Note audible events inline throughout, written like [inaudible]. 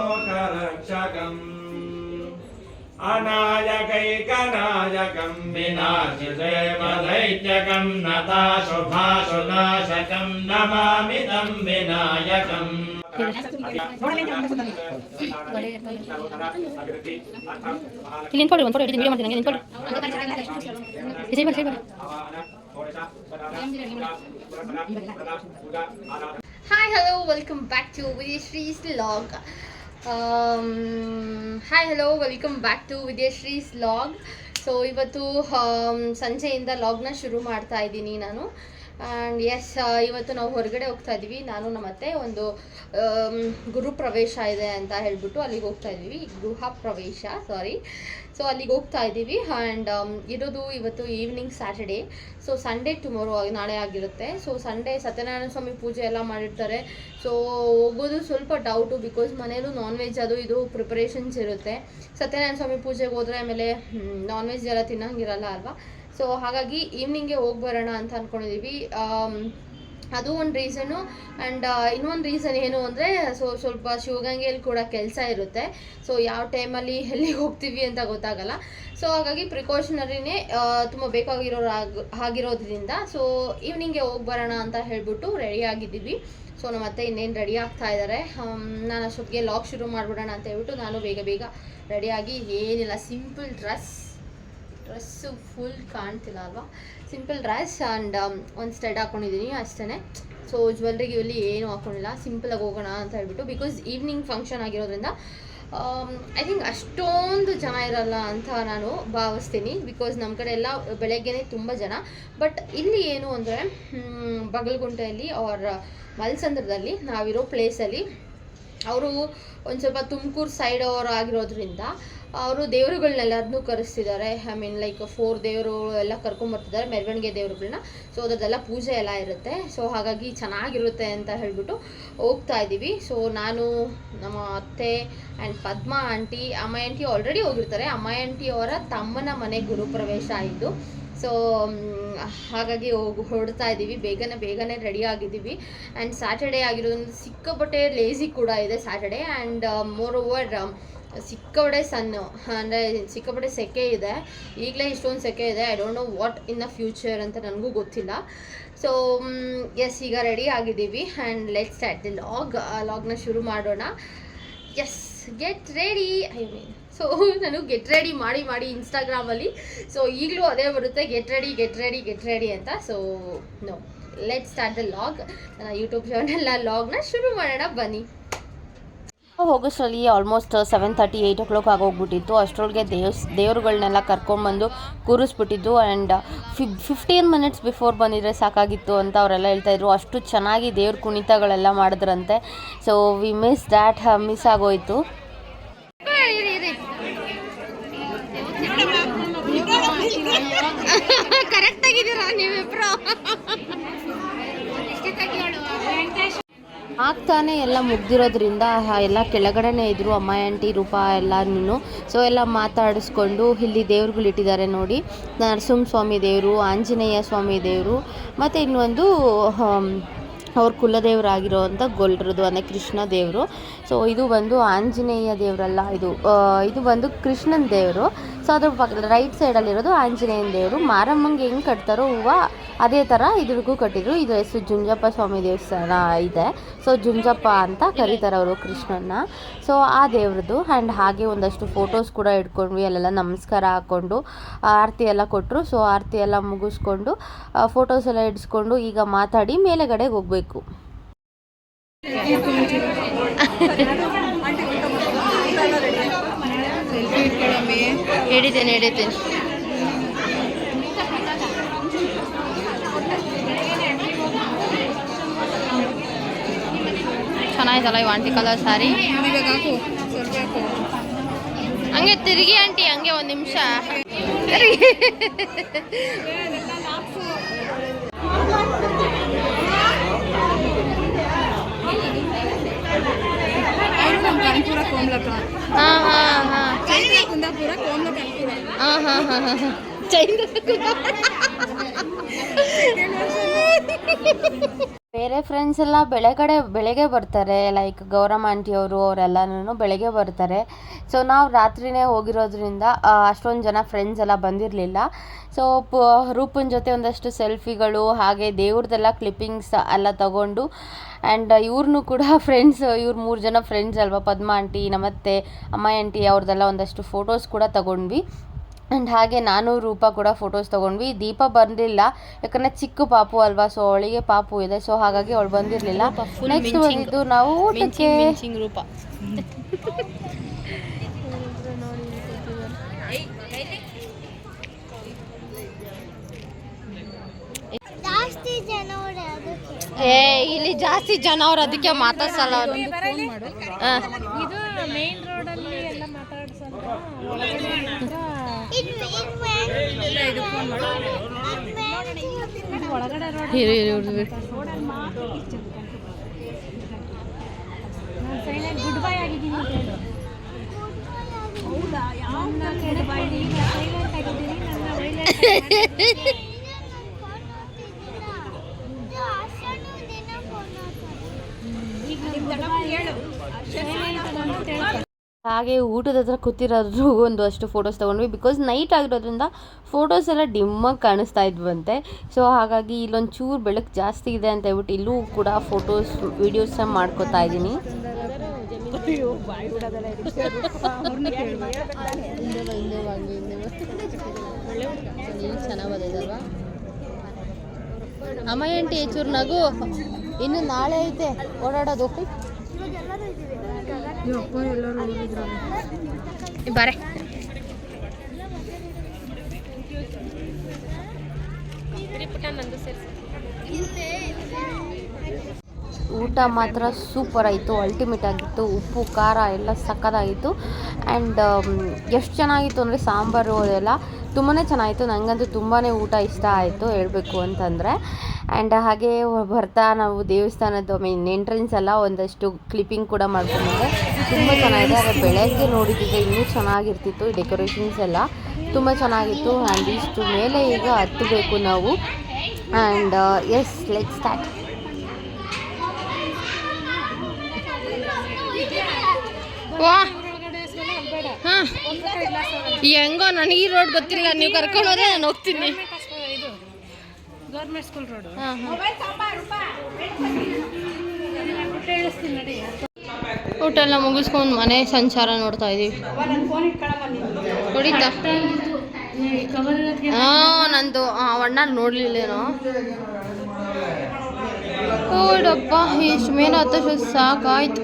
వినాశిలోకరక్షకం అనాయకైకనాయకం వినాశి దైత్యకం నతాశుభాశునాశకం నమామిదం వినాయకం. ಇಲ್ಲಿ ನಿಂತ್ಕೊಳ್ಳಿ ಒಂದು ಫೋಟೋ ಹಿಡಿದು ವಿಡಿಯೋ ಮಾಡ್ತೀನಿ ನಿಂತ್ಕೊಳ್ಳಿ ಸರಿ ಬನ್ನಿ ಸರಿ ಬನ್ನಿ hi hello welcome back to Vijayashree's log hi hello welcome back to Vijayashree's log so ಇವತ್ತು um, ಸಂಜೆಯಿಂದ ಲಾಗ್ನ ಶುರು ಮಾಡ್ತಾ ಇದ್ದೀನಿ ನಾನು. ಆ್ಯಂಡ್ ಎಸ್ ಇವತ್ತು ನಾವು ಹೊರಗಡೆ ಹೋಗ್ತಾ ಇದ್ದೀವಿ ನಾನು, ನಮ್ಮ ಅತ್ತೆ, ಒಂದು ಗುರು ಪ್ರವೇಶ ಇದೆ ಅಂತ ಹೇಳ್ಬಿಟ್ಟು ಅಲ್ಲಿಗೆ ಹೋಗ್ತಾ ಇದ್ದೀವಿ ಗೃಹ ಪ್ರವೇಶ ಸಾರಿ ಸೊ ಅಲ್ಲಿಗೆ ಹೋಗ್ತಾ ಇದ್ದೀವಿ. ಆ್ಯಂಡ್ ಇರೋದು ಇವತ್ತು evening Saturday so Sunday tomorrow ನಾಳೆ ಆಗಿರುತ್ತೆ. ಸೊ ಸಂಡೇ ಸತ್ಯನಾರಾಯಣ ಸ್ವಾಮಿ ಪೂಜೆ ಎಲ್ಲ ಮಾಡಿರ್ತಾರೆ. ಸೊ ಹೋಗೋದು ಸ್ವಲ್ಪ ಡೌಟು ಬಿಕಾಸ್ ಮನೇಲೂ ನಾನ್ ವೆಜ್ ಅದು ಇದು ಪ್ರಿಪರೇಷನ್ಸ್ ಇರುತ್ತೆ. ಸತ್ಯನಾರಾಯಣ ಸ್ವಾಮಿ ಪೂಜೆಗೆ ಹೋದ್ರೆ ಆಮೇಲೆ ನಾನ್ ವೆಜ್ ಎಲ್ಲ ತಿನ್ನಂಗಿರಲ್ಲ ಅಲ್ವಾ? ಸೊ ಹಾಗಾಗಿ ಈವ್ನಿಂಗ್ಗೆ ಹೋಗಿ ಬರೋಣ ಅಂತ ಅಂದ್ಕೊಂಡಿದ್ದೀವಿ ಅದು ಒಂದು ರೀಸನು ಆ್ಯಂಡ್ ಇನ್ನೊಂದು ರೀಸನ್ ಏನು ಅಂದರೆ, ಸೊ, ಸ್ವಲ್ಪ ಶಿವಗಂಗೆಯಲ್ಲಿ ಕೂಡ ಕೆಲಸ ಇರುತ್ತೆ. ಸೊ ಯಾವ ಟೈಮಲ್ಲಿ ಎಲ್ಲಿಗೆ ಹೋಗ್ತೀವಿ ಅಂತ ಗೊತ್ತಾಗಲ್ಲ. ಸೊ ಹಾಗಾಗಿ ಪ್ರಿಕಾಷನರಿನೇ ತುಂಬ ಬೇಕಾಗಿರೋ ಆಗಿರೋದ್ರಿಂದ ಸೊ ಈವ್ನಿಂಗ್ಗೆ ಹೋಗಿ ಬರೋಣ ಅಂತ ಹೇಳ್ಬಿಟ್ಟು ರೆಡಿ ಆಗಿದ್ದೀವಿ. ಸೊ ನಮ್ಮ ಅತ್ತೆ ಇನ್ನೇನು ರೆಡಿ ಆಗ್ತಾ ಇದ್ದಾರೆ ನಾನು ಅಷ್ಟೊತ್ತಿಗೆ ಲಾಕ್ ಶುರು ಮಾಡಿಬಿಡೋಣ ಅಂತ ಹೇಳ್ಬಿಟ್ಟು, ನಾನು ಬೇಗ ಬೇಗ ರೆಡಿಯಾಗಿ ಏನಿಲ್ಲ ಸಿಂಪಲ್ ಡ್ರೆಸ್ ಡ್ರೆಸ್ಸು ಫುಲ್ ಕಾಣ್ತಿಲ್ಲ ಅಲ್ವಾ? ಸಿಂಪಲ್ ಡ್ರೆಸ್ ಆ್ಯಂಡ್ ಒಂದು ಸ್ಟೆಡ್ ಹಾಕ್ಕೊಂಡಿದ್ದೀನಿ ಅಷ್ಟೇ ಸೊ ಜ್ಯುವೆಲ್ರಿ ಗಿವೆಲ್ಲಿ ಏನೂ ಹಾಕೊಂಡಿಲ್ಲ. ಸಿಂಪಲಾಗಿ ಹೋಗೋಣ ಅಂತ ಹೇಳ್ಬಿಟ್ಟು ಬಿಕಾಸ್ ಈವ್ನಿಂಗ್ ಫಂಕ್ಷನ್ ಆಗಿರೋದ್ರಿಂದ ಐ ಥಿಂಕ್ ಅಷ್ಟೊಂದು ಜನ ಇರಲ್ಲ ಅಂತ ನಾನು ಭಾವಿಸ್ತೀನಿ. ಬಿಕಾಸ್ ನಮ್ಮ ಕಡೆ ಎಲ್ಲ ಬೆಳಗ್ಗೆನೇ ತುಂಬ ಜನ. ಬಟ್ ಇಲ್ಲಿ ಏನು ಅಂದರೆ ಬಗಲ್ಗುಂಟೆಯಲ್ಲಿ ಆರ್ ಮಲ್ಸಂದ್ರದಲ್ಲಿ ನಾವಿರೋ ಪ್ಲೇಸಲ್ಲಿ ಅವರು ಒಂದು ಸ್ವಲ್ಪ ತುಮಕೂರು ಸೈಡ್ ಅವರು ಆಗಿರೋದ್ರಿಂದ ಅವರು ದೇವರುಗಳನ್ನೆಲ್ಲರನ್ನೂ ಕರೆಸ್ತಿದ್ದಾರೆ. ಐ ಮೀನ್ ಲೈಕ್ ಫೋರ್ ದೇವರು ಎಲ್ಲ ಕರ್ಕೊಂಬರ್ತಿದ್ದಾರೆ ಮೆರವಣಿಗೆ ದೇವರುಗಳನ್ನ ಸೊ ಅದರದೆಲ್ಲ ಪೂಜೆ ಎಲ್ಲ ಇರುತ್ತೆ. ಸೊ ಹಾಗಾಗಿ ಚೆನ್ನಾಗಿರುತ್ತೆ ಅಂತ ಹೇಳ್ಬಿಟ್ಟು ಹೋಗ್ತಾ ಇದ್ದೀವಿ. ಸೊ ನಾನು, ನಮ್ಮ ಅತ್ತೆ ಆ್ಯಂಡ್ ಪದ್ಮ ಆಂಟಿ, ಅಮ್ಮ ಆಂಟಿ ಆಲ್ರೆಡಿ ಹೋಗಿರ್ತಾರೆ. ಅಮ್ಮ ಆಂಟಿ ಅವರ ತಮ್ಮನ ಮನೆ ಗುರುಪ್ರವೇಶ ಆಯಿತು. ಸೊ ಹಾಗಾಗಿ ಹೋಗಿ ಹೊಡ್ತಾ ಇದ್ದೀವಿ. ಬೇಗನೆ ಬೇಗನೆ ರೆಡಿ ಆಗಿದ್ದೀವಿ. ಆ್ಯಂಡ್ ಸ್ಯಾಟರ್ಡೇ ಆಗಿರೋದು ಸಿಕ್ಕಾಪಟ್ಟೆ ಲೇಸಿ ಕೂಡ ಇದೆ ಸ್ಯಾಟರ್ಡೇ ಆ್ಯಂಡ್ ಮೋರ್ ಓವರ್ ಸಿಕ್ಕಾಪಟ್ಟೆ ಸನ್ನು ಅಂದರೆ ಸಿಕ್ಕಾಪಡೆ ಸೆಕೆ ಇದೆ. ಈಗಲೇ ಇಷ್ಟೊಂದು ಸೆಕೆ ಇದೆ. I don't know what in the future ಅಂತ ನನಗೂ ಗೊತ್ತಿಲ್ಲ. ಸೊ ಎಸ್ ಈಗ ರೆಡಿ ಆಗಿದ್ದೀವಿ. And let start the log ಲಾಗ್ನ ಶುರು ಮಾಡೋಣ. Yes get ready I mean so ನಾನು ಗೆಟ್ ರೆಡಿ ಮಾಡಿ ಮಾಡಿ ಇನ್ಸ್ಟಾಗ್ರಾಮಲ್ಲಿ ಸೊ ಈಗಲೂ ಅದೇ ಬರುತ್ತೆ get ready get ready get ready ಅಂತ. So no let start the log ನನ್ನ ಯೂಟ್ಯೂಬ್ ಚಾನೆಲ್ಲ ಲಾಗ್ನ ಶುರು ಮಾಡೋಣ, ಬನ್ನಿ. ಹೋಗೋಷ್ಟರಲ್ಲಿ almost seven thirty eight o'clock ಆಗೋಗ್ಬಿಟ್ಟಿತ್ತು. ಅಷ್ಟರೊಳಗೆ ದೇವ್ಸ್ ದೇವ್ರುಗಳನ್ನೆಲ್ಲ ಕರ್ಕೊಂಬಂದು ಕೂರಿಸ್ಬಿಟ್ಟಿದ್ದು and fif fifteen minutes before ಬಂದಿದ್ರೆ ಸಾಕಾಗಿತ್ತು ಅಂತ ಅವರೆಲ್ಲ ಹೇಳ್ತಾಯಿದ್ರು ಅಷ್ಟು ಚೆನ್ನಾಗಿ ದೇವ್ರ ಕುಣಿತಗಳೆಲ್ಲ ಮಾಡಿದ್ರಂತೆ. So we miss that miss ಆಗೋಯ್ತು. [laughs] ಆಗ್ತಾನೆ ಎಲ್ಲ ಮುಗ್ದಿರೋದ್ರಿಂದ ಎಲ್ಲ ಕೆಳಗಡೆನೇ ಇದ್ರು ಅಮ್ಮ, ಆಂಟಿ, ರೂಪ ಎಲ್ಲನೂ ಸೊ ಎಲ್ಲ ಮಾತಾಡಿಸ್ಕೊಂಡು ಇಲ್ಲಿ ದೇವ್ರುಗಳು ಇಟ್ಟಿದ್ದಾರೆ ನೋಡಿ. ನರಸಿಂಹ ಸ್ವಾಮಿ ದೇವರು, ಆಂಜನೇಯ ಸ್ವಾಮಿ ದೇವರು, ಮತ್ತು ಇನ್ನೊಂದು ಅವ್ರ ಅವ್ರ ಕುಲದೇವರಾಗಿರೋವಂಥ ಗೊಲ್ರದು ಅಂದರೆ ಕೃಷ್ಣ ದೇವರು. ಸೊ ಇದು ಬಂದು ಆಂಜನೇಯ ದೇವರಲ್ಲ ಇದು. ಇದು ಬಂದು ಕೃಷ್ಣನ ದೇವರು. ಸೊ ಅದ್ರ ಪಕ್ಕದ ರೈಟ್ ಸೈಡಲ್ಲಿರೋದು ಆಂಜನೇಯನ ದೇವರು. ಮಾರಮ್ಮಂಗೆ ಹೆಂಗೆ ಕಟ್ತಾರೋ ಹೂವು ಅದೇ ಥರ ಇದ್ರಿಗೂ ಕಟ್ಟಿದ್ರು. ಇದು ಹೆಸರು ಜುಂಜಪ್ಪ ಸ್ವಾಮಿ ದೇವಸ್ಥಾನ ಇದೆ. ಸೊ ಜುಂಜಪ್ಪ ಅಂತ ಕರೀತಾರೆ ಅವರು ಕೃಷ್ಣನ್ನ. ಸೊ ಆ ದೇವ್ರದ್ದು ಆ್ಯಂಡ್ ಹಾಗೆ ಒಂದಷ್ಟು ಫೋಟೋಸ್ ಕೂಡ ಇಟ್ಕೊಂಡ್ವಿ. ಅಲ್ಲೆಲ್ಲ ನಮಸ್ಕಾರ ಹಾಕ್ಕೊಂಡು ಆರತಿ ಎಲ್ಲ ಕೊಟ್ಟರು ಸೊ ಆರತಿ ಎಲ್ಲ ಮುಗಿಸ್ಕೊಂಡು ಫೋಟೋಸ್ ಎಲ್ಲ ಇಡಿಸ್ಕೊಂಡು ಈಗ ಮಾತಾಡಿ ಮೇಲೆಗಡೆಗೆ ಹೋಗಬೇಕು. ಹಿಡಿತೇನೆ ಹಿಡಿತೇನೆ ಚೆನ್ನಾಯ್ತಲ್ಲ ಈ ಆಂಟಿ ಕಲರ್ ಸಾರಿ? ಹಂಗೆ ತಿರುಗಿ ಆಂಟಿ ಹಂಗೆ ಒಂದು ನಿಮಿಷ. ಕೋಮ್ಲಕ. [laughs] ಬೇರೆ ಫ್ರೆಂಡ್ಸ್ ಎಲ್ಲ ಬೆಳಗಡೆ ಬೆಳಗ್ಗೆ ಬರ್ತಾರೆ. ಲೈಕ್ ಗೌರಮ್ಮ ಆಂಟಿ ಅವರು ಅವರೆಲ್ಲನೂ ಬೆಳಗ್ಗೆ ಬರ್ತಾರೆ. ಸೊ ನಾವು ರಾತ್ರಿನೇ ಹೋಗಿರೋದ್ರಿಂದ ಅಷ್ಟೊಂದು ಜನ ಫ್ರೆಂಡ್ಸ್ ಎಲ್ಲ ಬಂದಿರಲಿಲ್ಲ. ಸೊ ರೂಪನ್ ಜೊತೆ ಒಂದಷ್ಟು ಸೆಲ್ಫಿಗಳು ಹಾಗೆ ದೇವ್ರದ್ದೆಲ್ಲ ಕ್ಲಿಪ್ಪಿಂಗ್ಸ್ ಎಲ್ಲ ತಗೊಂಡು ಆ್ಯಂಡ್ ಇವ್ರನ್ನೂ ಕೂಡ ಫ್ರೆಂಡ್ಸ್ ಇವ್ರು ಮೂರು ಜನ ಫ್ರೆಂಡ್ಸ್ ಅಲ್ವಾ? ಪದ್ಮ ಆಂಟಿ ನಮ್ಮತ್ತೆ ಅಮ್ಮ ಆಂಟಿ ಅವ್ರದ್ದೆಲ್ಲ ಒಂದಷ್ಟು ಫೋಟೋಸ್ ಕೂಡ ತಗೊಂಡ್ವಿ. ಆ್ಯಂಡ್ ಹಾಗೆ ನಾನು ರೂಪ ಕೂಡ ಫೋಟೋಸ್ ತೊಗೊಂಡ್ವಿ. ದೀಪ ಬಂದಿಲ್ಲ. ಯಾಕಂದರೆ ಚಿಕ್ಕ ಪಾಪು ಅಲ್ವಾ ಸೊ ಅವಳಿಗೆ ಪಾಪು ಇದೆ. ಸೊ ಹಾಗಾಗಿ ಅವಳು ಬಂದಿರಲಿಲ್ಲ. ನೆಕ್ಸ್ಟ್ ಬಂದಿದ್ದು ನಾವು ಊಟಕ್ಕೆ ರೂಪ. ಜಾಸ್ತಿ ಜನ ಅವ್ರೆ ಅದಕ್ಕೆ. ಏ ಇಲ್ಲಿ ಜಾಸ್ತಿ ಜನ ಅವ್ರು ಅದಕ್ಕೆ ಮಾತಾಡ್ಸಲ್ಲ. ಅವ್ರು ಗುಡ್ ಬೈ ಆಗಿದ್ದೀನಿ ಹೌದಾ? ಯಾವ ಸೈಲೆಂಟ್ ಆಗಿದ್ದೀನಿ ನನ್ನ [laughs] ಹಾಗೆ ಊಟದ ಹತ್ರ ಕೂತಿರೋದ್ರು ಒಂದು ಅಷ್ಟು ಫೋಟೋಸ್ ತೊಗೊಂಡ್ವಿ. ಬಿಕಾಸ್ ನೈಟ್ ಆಗಿರೋದ್ರಿಂದ ಫೋಟೋಸ್ ಎಲ್ಲ ಡಿಮ್ಮಾಗಿ ಕಾಣಿಸ್ತಾ ಇದ್ವಂತೆ. ಸೊ ಹಾಗಾಗಿ ಇಲ್ಲೊಂದು ಚೂರು ಬೆಳಕು ಜಾಸ್ತಿ ಇದೆ ಅಂತ ಹೇಳ್ಬಿಟ್ಟು ಇಲ್ಲೂ ಕೂಡ ಫೋಟೋಸ್ ವಿಡಿಯೋಸ್ ಮಾಡ್ಕೋತಾ ಇದ್ದೀನಿ. ಅಮ್ಮ, ಎಂಟಿ ಚೂರು ನಗು ಇನ್ನು ನಾಳೆ ಐತೆ, ಓಡಾಡೋದು. ಬಾರೆ. ಊಟ ಮಾತ್ರ ಸೂಪರ್ ಆಯಿತು ಅಲ್ಟಿಮೇಟ್ ಆಗಿತ್ತು ಉಪ್ಪು ಖಾರ ಎಲ್ಲ ಸಕ್ಕತ್ತಾಗಿತ್ತು ಆ್ಯಂಡ್ ಎಷ್ಟು ಚೆನ್ನಾಗಿತ್ತು ಅಂದರೆ ಸಾಂಬಾರು ಅದೆಲ್ಲ. ತುಂಬಾ ಚೆನ್ನಾಗಿತ್ತು. ನನಗಂತೂ ತುಂಬಾ ಊಟ ಇಷ್ಟ ಆಯಿತು ಹೇಳಬೇಕು ಅಂತಂದರೆ. ಆ್ಯಂಡ್ ಹಾಗೆ ಬರ್ತಾ ನಾವು ದೇವಸ್ಥಾನದ ಮೀನ್ ಎಂಟ್ರೆನ್ಸ್ ಎಲ್ಲ ಒಂದಷ್ಟು ಕ್ಲಿಪ್ಪಿಂಗ್ ಕೂಡ ಮಾಡ್ಕೊಂಡಿದ್ದೆ ತುಂಬ ಚೆನ್ನಾಗಿದೆ. ಆದರೆ ಬೆಳಗ್ಗೆ ನೋಡಿದ್ದೆ ಇನ್ನೂ ಚೆನ್ನಾಗಿರ್ತಿತ್ತು ಡೆಕೋರೇಷನ್ಸ್ ಎಲ್ಲ. ತುಂಬ ಚೆನ್ನಾಗಿತ್ತು. ಆ್ಯಂಡ್ ಇಷ್ಟು ಮೇಲೆ ಈಗ ಹತ್ತಬೇಕು ನಾವು. ಆ್ಯಂಡ್ ಎಸ್ ಲೆಟ್ ಸ್ಟಾರ್ಟ್ ಹಾಂ ಹೆಂಗೋ ನನಗೆ ಈ ರೋಡ್ ಗೊತ್ತಿಲ್ಲ. ನೀವು ಕರ್ಕೊಂಡು ಹೋದ್ರೆ ನಾನು ಹೋಗ್ತೀನಿ. ಗೌರ್ಮೆಂಟ್ ಸ್ಕೂಲ್ ರೋಡ್ ಊಟ ಎಲ್ಲ ಮುಗಿಸ್ಕೊಂಡು ಮನೆ ಸಂಚಾರ ನೋಡ್ತಾ ಇದೀವಿ. ಹೊಡಿತಾ? ಹಾಂ ನಂದು ಆ, ಅಣ್ಣ ನೋಡ್ಲಿಲ್ಲೇನೋ? ಓಡಪ್ಪ ಇಷ್ಟು ಮೇಲೆ ಹತ್ತಷ್ಟು ಸಾಕಾಯ್ತು.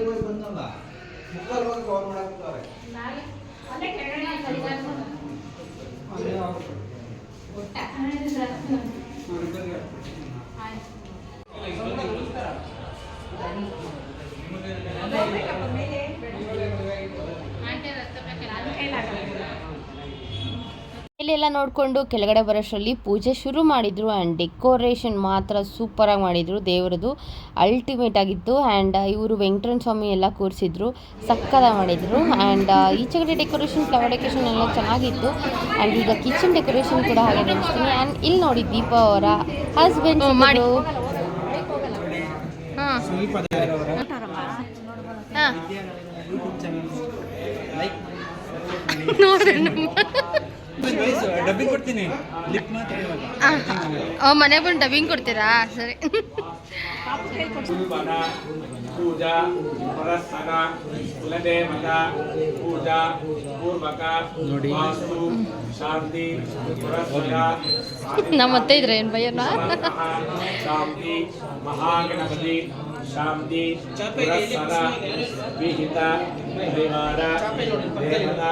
हाय ಇಲ್ಲೆಲ್ಲ ನೋಡಿಕೊಂಡು ಕೆಳಗಡೆ ಬರೋಷ್ಟರಲ್ಲಿ ಪೂಜೆ ಶುರು ಮಾಡಿದರು ಆ್ಯಂಡ್ ಡೆಕೋರೇಷನ್ ಮಾತ್ರ ಸೂಪರಾಗಿ ಮಾಡಿದರು. ದೇವರದು ಅಲ್ಟಿಮೇಟ್ ಆಗಿತ್ತು ಆ್ಯಂಡ್ ಇವರು ವೆಂಕಟರಣ ಸ್ವಾಮಿ ಎಲ್ಲ ಕೂರಿಸಿದ್ರು ಸಕ್ಕದ ಮಾಡಿದರು ಆ್ಯಂಡ್ ಈಚೆಗಡೆ ಡೆಕೋರೇಷನ್ ಫ್ಲವರ್ ಡೆಕೋರೇಷನ್ ಎಲ್ಲ ಚೆನ್ನಾಗಿತ್ತು ಆ್ಯಂಡ್ ಈಗ ಕಿಚನ್ ಡೆಕೋರೇಷನ್ ಕೂಡ ಹಾಗೆ ನಡೆಸ್ತೀನಿ ಆ್ಯಂಡ್ ಇಲ್ಲಿ ನೋಡಿ ದೀಪ ಅವರ ಹಸ್ಬೆಂಡ್ ಮಾಡಿ. ಹಾಂ. ಹಾಂ ನೋಡ್ರಿ ಡಬ್ಬಿಂಗ್ ಕೊಡ್ತೀನಿ ಲಿಪ್ ಮಾತ್ರ ಆ, ಮನೆ ಬಂದು ಡಬ್ಬಿಂಗ್ ಕೊಡ್ತೀರಾ? ಸರಿ. ಪೂಜಾ ಪರಸ್ಪರ ಕುಲದೇವತ ಪೂಜಾ ಪೂರ್ವಕ ನೋಡಿ. ಶಾಂತಿ ನಮ್ಮ ಅತ್ತೆ ಇದ್ರೆ ಏನು ಭಯ ಶಾಂತಿ ಮಹಾಗಣಪತಿ ಶಾಂತಿ ಪುರಸ್ಸರ ವಿಹಿತ ಪರಿವಾರ ದೇವತಾ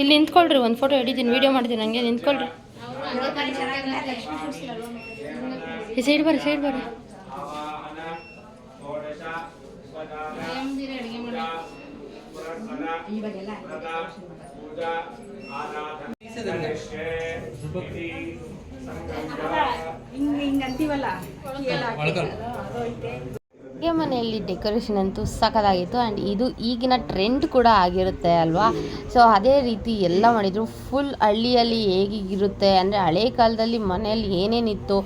ಇಲ್ಲಿ ನಿಂತ್ಕೊಳ್ರಿ ಒಂದು ಫೋಟೋ ಹಿಡಿತೀನಿ ವಿಡಿಯೋ ಮಾಡ್ತೀನಿ ಹಂಗೆ ನಿಂತ್ಕೊಳ್ರಿ. ಈ ಸೈಡ್ ಬರ್ರಿ ಸೈಡ್ ಬರ್ರಿ. ಹಿಂಗ ಷೋಡಶ ಸ್ವದಾನ ಅಡುಗೆ ಮನೆಯಲ್ಲಿ ಡೆಕೋರೇಷನ್ ಅಂತೂ ಸಖತ್ತಾಗಿತ್ತು ಆ್ಯಂಡ್ ಇದು ಈಗಿನ ಟ್ರೆಂಡ್ ಕೂಡ ಆಗಿರುತ್ತೆ ಅಲ್ವಾ? ಸೊ ಅದೇ ರೀತಿ ಎಲ್ಲ ಮಾಡಿದರು. ಫುಲ್ ಹಳ್ಳಿಯಲ್ಲಿ ಹೇಗಿರುತ್ತೆ ಅಂದರೆ ಹಳೆ ಕಾಲದಲ್ಲಿ ಮನೆಯಲ್ಲಿ ಏನೇನಿತ್ತು?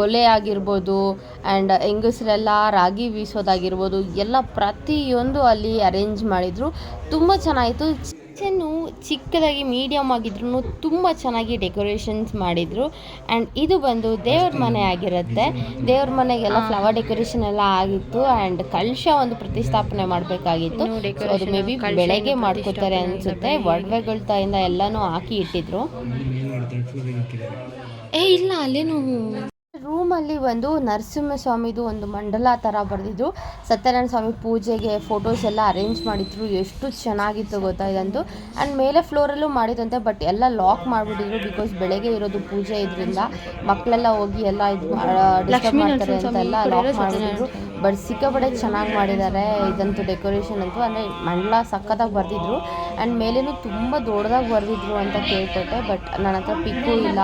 ಒಲೆ ಆಗಿರ್ಬೋದು ಆ್ಯಂಡ್ ಹೆಂಗಸರೆಲ್ಲ ರಾಗಿ ಬೀಸೋದಾಗಿರ್ಬೋದು, ಎಲ್ಲ ಪ್ರತಿಯೊಂದು ಅಲ್ಲಿ ಅರೇಂಜ್ ಮಾಡಿದರು. ತುಂಬ ಚೆನ್ನಾಗಿತ್ತು. ಕಿಚನ್ನು ಚಿಕ್ಕದಾಗಿ ಮೀಡಿಯಮ್ ಆಗಿದ್ರು ತುಂಬ ಚೆನ್ನಾಗಿ ಡೆಕೋರೇಷನ್ಸ್ ಮಾಡಿದರು. ಆ್ಯಂಡ್ ಇದು ಬಂದು ದೇವ್ರ ಮನೆ ಆಗಿರುತ್ತೆ. ದೇವ್ರ ಮನೆಗೆಲ್ಲ ಫ್ಲವರ್ ಡೆಕೋರೇಷನ್ ಎಲ್ಲ ಆಗಿತ್ತು. ಆ್ಯಂಡ್ ಕಲಶ ಒಂದು ಪ್ರತಿಷ್ಠಾಪನೆ ಮಾಡಬೇಕಾಗಿತ್ತು. ಅದು ಮೇ ಬಿ ಬೆಳಗ್ಗೆ ಮಾಡ್ಕೋತಾರೆ ಅನಿಸುತ್ತೆ. ಒಡವೆಗಳ ತಾಯಿಂದ ಎಲ್ಲನೂ ಹಾಕಿ ಇಟ್ಟಿದ್ರು. ಏ ಇಲ್ಲ ಅಲ್ಲೇನು ರೂಮಲ್ಲಿ ಒಂದು ನರಸಿಂಹಸ್ವಾಮಿದು ಒಂದು ಮಂಡಲ ಥರ ಬರೆದಿದ್ರು ಸತ್ಯನಾರಾಯಣ ಸ್ವಾಮಿ ಪೂಜೆಗೆ ಫೋಟೋಸ್ ಎಲ್ಲ ಅರೇಂಜ್ ಮಾಡಿದ್ರು. ಎಷ್ಟು ಚೆನ್ನಾಗಿತ್ತು ಗೊತ್ತಾ ಇದಂತು. ಆ್ಯಂಡ್ ಮೇಲೆ ಫ್ಲೋರಲ್ಲೂ ಮಾಡಿದಂತೆ ಬಟ್ ಎಲ್ಲ ಲಾಕ್ ಮಾಡಿಬಿಟ್ಟಿದ್ರು ಬಿಕಾಸ್ ಬೆಳಗ್ಗೆ ಇರೋದು ಪೂಜೆ ಇದರಿಂದ. ಮಕ್ಕಳೆಲ್ಲ ಹೋಗಿ ಎಲ್ಲ ಇದು ಡಿಸ್ಟರ್ಬ್ ಮಾಡ್ತಾರೆ ಅಂತೆಲ್ಲ ಲಾಕ್ ಮಾಡಿದ್ರು. ಬಟ್ ಸಿಕ್ಕಾಪಟ್ಟೆ ಚೆನ್ನಾಗಿ ಮಾಡಿದ್ದಾರೆ. ಇದಂತೂ ಡೆಕೋರೇಷನ್ ಅಂತೂ, ಅಂದರೆ ಮಂಡಲ ಸಕ್ಕತ್ತಾಗಿ ಬರೆದಿದ್ರು. ಆ್ಯಂಡ್ ಮೇಲೇನು ತುಂಬ ದೊಡ್ಡದಾಗಿ ಬರೆದಿದ್ರು ಅಂತ ಕೇಳ್ಕೊಟ್ಟೆ ಬಟ್ ನನ್ನ ಹತ್ರ ಪಿಕ್ಕು ಇಲ್ಲ,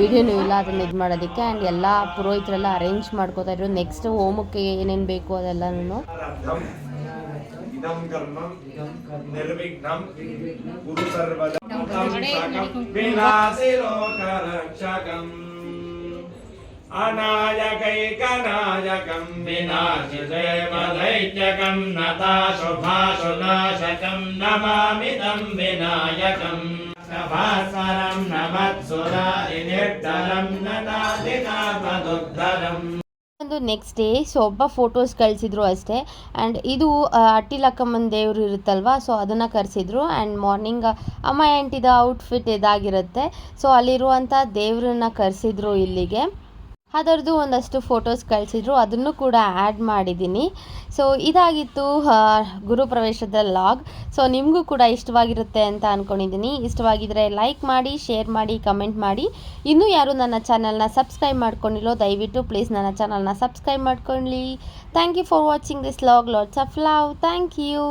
ವಿಡಿಯೋನೂ ಇಲ್ಲ ಅದನ್ನು ಇದು ಮಾಡೋದಕ್ಕೆ. ಆ್ಯಂಡ್ ಎಲ್ಲ ಪುರೋಹಿತರೆಲ್ಲ ಅರೇಂಜ್ ಮಾಡ್ಕೋತಾ ಇದ್ರು. ನೆಕ್ಸ್ಟ್ ಹೋಮಕ್ಕೆ ಏನೇನು ಬೇಕು ಅದೆಲ್ಲನೂ ಗುರು ಸರ್ವದಾ अनायकैकनायकं विनाशि देवदैत्यकं नताशुभाशुनाशकं नमामि तं विनायकम् भास्वरं नमत्सुरारिनिर्धरं ननादिनापदुद्धरम् ಒಂದು ನೆಕ್ಸ್ಟ್ ಡೇ ಸೊ ಒಬ್ಬ ಫೋಟೋಸ್ ಕಳಿಸಿದ್ರು ಅಷ್ಟೇ ಆ್ಯಂಡ್ ಇದು ಆ, ಅಟ್ಟಿಲಕ್ಕಮ್ಮನ ದೇವರು ಇರುತ್ತಲ್ವಾ ಸೊ ಅದನ್ನು ಕರೆಸಿದ್ರು ಆ್ಯಂಡ್ ಮಾರ್ನಿಂಗ್ ಅಮ್ಮ ಆಂಟಿದ ಔಟ್ಫಿಟ್ ಇದಾಗಿರುತ್ತೆ ಸೊ ಅಲ್ಲಿರುವಂಥ ದೇವ್ರನ್ನ ಕರೆಸಿದ್ರು ಇಲ್ಲಿಗೆ ಅದರದ್ದು ಒಂದಷ್ಟು ಫೋಟೋಸ್ ಕಳಿಸಿದ್ರು, ಅದನ್ನು ಕೂಡ ಆ್ಯಡ್ ಮಾಡಿದ್ದೀನಿ. ಸೊ ಇದಾಗಿತ್ತು ಗುರು ಗುರುಪ್ರವೇಶದ ಲಾಗ್. ಸೊ ನಿಮಗೂ ಕೂಡ ಇಷ್ಟವಾಗಿರುತ್ತೆ ಅಂತ ಅಂದ್ಕೊಂಡಿದ್ದೀನಿ ಇಷ್ಟವಾಗಿದ್ದರೆ ಲೈಕ್ ಮಾಡಿ, ಶೇರ್ ಮಾಡಿ, ಕಮೆಂಟ್ ಮಾಡಿ. ಇನ್ನೂ ಯಾರು ನನ್ನ ಚಾನಲ್ನ ಸಬ್ಸ್ಕ್ರೈಬ್ ಮಾಡ್ಕೊಂಡಿಲ್ಲೋ, ದಯವಿಟ್ಟು ಪ್ಲೀಸ್ ನನ್ನ ಚಾನಲ್ನ ಸಬ್ಸ್ಕ್ರೈಬ್ ಮಾಡ್ಕೊಳ್ಳಿ. Thank you for watching this log lots of love thank you